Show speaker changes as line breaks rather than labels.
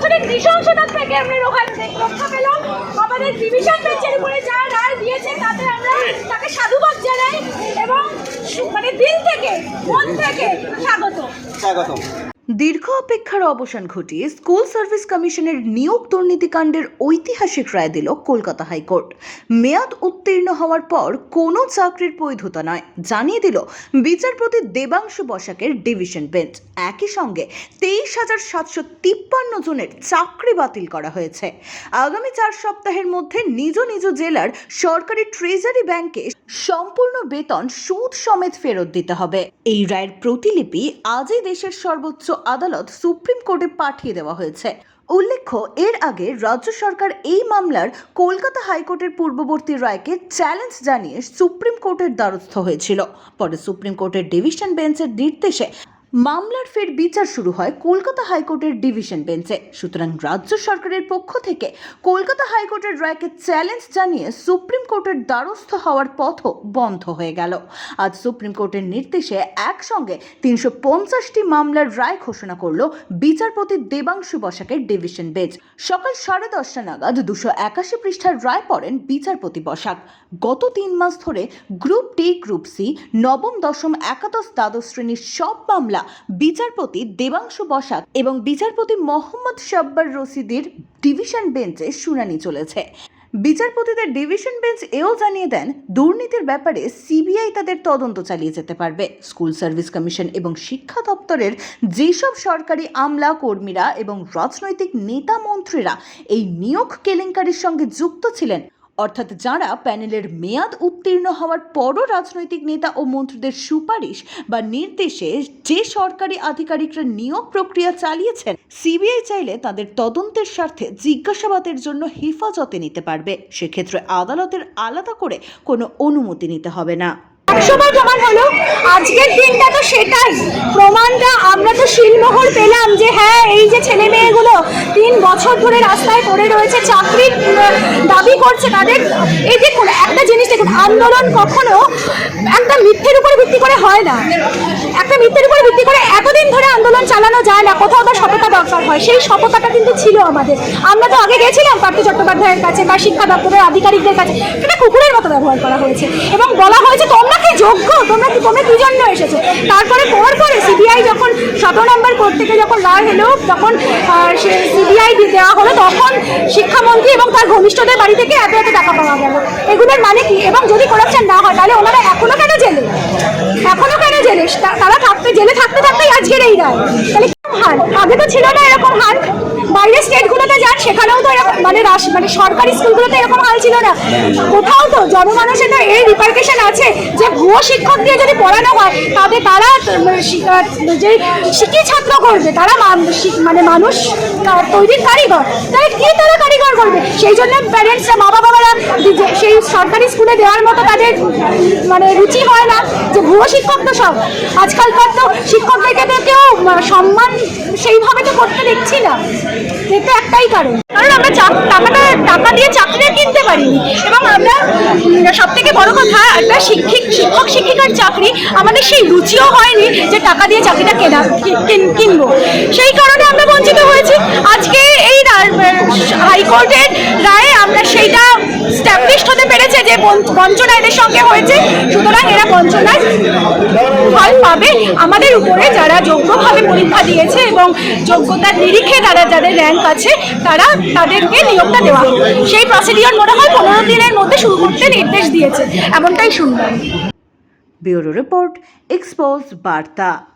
বছরের নৃশংসতা থেকে আমরা থেকে রক্ষা পেলাম, আমাদের ডিভিশন বেঞ্চের উপরে যা রায় দিয়েছে, তাতে আমরা তাকে সাধুবাদ জানাই এবং মানে দিন থেকে, মন থেকে স্বাগত।
স্বাগত
দীর্ঘ অপেক্ষার অবসান ঘটিয়ে স্কুল সার্ভিস কমিশনের নিয়োগ দুর্নীতিকাণ্ডের ঐতিহাসিক রায় দিল কলকাতা হাইকোর্ট। মেয়াদ উত্তীর্ণ হওয়ার পর কোনো চাকরির বৈধতা নয়, জানিয়ে দিল বিচারপতি দেবাংশু বসাকের ডিভিশন বেঞ্চ। একই সঙ্গে তেইশ হাজার সাতশো তিপ্পান্ন জনের চাকরি বাতিল করা হয়েছে। আগামী চার সপ্তাহের মধ্যে নিজ নিজ জেলার সরকারি ট্রেজারি ব্যাংকে সম্পূর্ণ বেতন সুদ সমেত ফেরত দিতে হবে। এই রায়ের প্রতিলিপি আজই দেশের সর্বোচ্চ আদালত সুপ্রিম কোর্টে পাঠিয়ে দেওয়া হয়েছে। উল্লেখ্য, এর আগে রাজ্য সরকার এই মামলার কলকাতা হাইকোর্টের পূর্ববর্তী রায়কে চ্যালেঞ্জ জানিয়ে সুপ্রিম কোর্টের দ্বারস্থ হয়েছিল। পরে সুপ্রিম কোর্টের ডিভিশন বেঞ্চের নির্দেশে মামলার ফের বিচার শুরু হয় কলকাতা হাইকোর্টের ডিভিশন বেঞ্চে। সুতরাং রাজ্য সরকারের পক্ষ থেকে কলকাতা হাইকোর্টের রায়কে চ্যালেঞ্জ জানিয়ে সুপ্রিম কোর্টের দ্বারস্থ হওয়ার পথও বন্ধ হয়ে গেল। আজ সুপ্রিম কোর্টের নির্দেশে একসঙ্গে তিনশো পঞ্চাশটি মামলার রায় ঘোষণা করল বিচারপতি দেবাংশু বসাকের ডিভিশন বেঞ্চ। সকাল সাড়ে দশটা নাগাদ দুশো একাশি পৃষ্ঠার রায় পড়েন বিচারপতি বসাক। গত তিন মাস ধরে গ্রুপ ডি, গ্রুপ সি, নবম, দশম, একাদশ, দ্বাদশ শ্রেণির সব মামলা বিচারপতি দেবাংশু বসাক এবং বিচারপতি মোহাম্মদ শাব্বার রশিদের ডিভিশন বেঞ্চে শুনানি চলেছে। বিচারপতিদের ডিভিশন বেঞ্চ এও জানিয়ে দেন, দুর্নীতির ব্যাপারে সিবিআই তাদের তদন্ত চালিয়ে যেতে পারবে। স্কুল সার্ভিস কমিশন এবং শিক্ষা দপ্তরের যেসব সরকারি আমলা কর্মীরা এবং রাজনৈতিক নেতা মন্ত্রীরা এই নিয়োগ কেলেঙ্কারির সঙ্গে যুক্ত ছিলেন অর্থাৎ যারা প্যানেলের মেয়াদ উত্তীর্ণ হওয়ার পরও রাজনৈতিক নেতা ও মন্ত্রীদের সুপারিশ বা নির্দেশে যে সরকারি আধিকারিকরা নিয়োগ প্রক্রিয়া চালিয়েছেন, সিবিআই চাইলে তাদের তদন্তের স্বার্থে জিজ্ঞাসাবাদের জন্য হেফাজতে নিতে পারবে। সেক্ষেত্রে আদালতের আলাদা করে কোনো অনুমতি নিতে হবে না।
একসময় প্রমাণ হলো। আজকের দিনটা তো সেটাই। প্রমাণটা আমরা তো শিলমোহর পেলাম যে হ্যাঁ এই যে ছেলে তিন বছর ধরে রাস্তায় পড়ে রয়েছে চাকরির উম, দাবি করছে তাদের। এই দেখুন একটা জিনিস দেখুন আন্দোলন কখনো একটা মিথ্যের উপরে ভিত্তি করে হয় না। একটা মিথ্যের উপরে ভিত্তি করে এতদিন ধরে আন্দোলন চালানো যায় না কোথাও তো সততা দরকার হয়। সেই সততাটা কিন্তু ছিল আমাদের। আমরা তো আগে গেছিলাম পার্থ চট্টোপাধ্যায়ের কাছে বা শিক্ষা দপ্তরের আধিকারিকদের কাছে। এটা কুকুরের মতো ব্যবহার করা হয়েছে। এবং বলা হয়েছে তোমরা যোগ্য? তোমরা কি তোমরা কি এসেছ? তারপরে পর পরে সিবিআই যখন শত নম্বর কোর্ট থেকে যখন রায় এলো, তখন সিবিআই দেওয়া হলো, তখন শিক্ষামন্ত্রী এবং তার ঘনিষ্ঠদের বাড়ি থেকে এত এত টাকা পাওয়া গেল। এগুলোর মানে কি? এবং যদি করাপশন না হয়, তাহলে ওনারা এখনও কেন জেলে? এখনও কেন জেলে? তারা থাকতে জেলে থাকতে থাকতেই আজকের এই রায়। তাহলে কীরকম হাল আগে তো ছিল না এরকম হাল বাইরের স্টেটগুলোতে যান সেখানেও তো এরকম মানে মানে সরকারি স্কুলগুলোতে এরকম হাল ছিল না। কোথাও তো জনমানুষের তো এই রিপার্কেশন আছে যে ভুয়ো শিক্ষক দিয়ে যদি পড়ানো হয়, তাতে তারা মানে যে শিক্ষিত ছাত্র করবে, তারা মান- মানে মানুষ তৈরির কারিগর। তাহলে কি তারা করবে। সেই জন্য প্যারেন্টসরা মা বাবারা সেই সরকারি স্কুলে দেওয়ার মতো তাদের মানে রুচি হয় না যে ভুয়ো শিক্ষক তো সব। আজকালকার তো শিক্ষকদেরকে তো কেউ সম্মান সেইভাবে তো করতে দেখছি না। এটা একটাই কারণ। কারণ আমরা টাকাটা টাকা দিয়ে চাকরি কিনতে পারিনি। এবং আমরা সব থেকে বড় কথা, একটা শিক্ষিক শিক্ষক, শিক্ষিকার চাকরি আমাদের সেই রুচিও হয়নি যে টাকা দিয়ে চাকরিটা কেনা কিনবো। সেই কারণে আমরা বঞ্চিত হয়েছি। আজকে এই হাইকোর্টের রায়ে আমরা সেইটা স্ট্যাবলিশড হতে পেরেছে যে বঞ্চ- বঞ্চনা এদের সঙ্গে হয়েছে। সুতরাং এরা বঞ্চনার ফল পাবে। আমাদের উপরে যারা যোগ্যভাবে পরীক্ষা দিয়েছে এবং যোগ্যতার নিরিখে তারা যাদের র্যাঙ্ক আছে, তারা তাদেরকে নিয়োগটা দেওয়া সেই প্রসিডিওর মনে হয় পনেরো দিনের মধ্যে শুরু করতে নির্দেশ দিয়েছে। এমনটাই শুনলাম।
ব্যুরো রিপোর্ট এক্সপোজ বার্তা।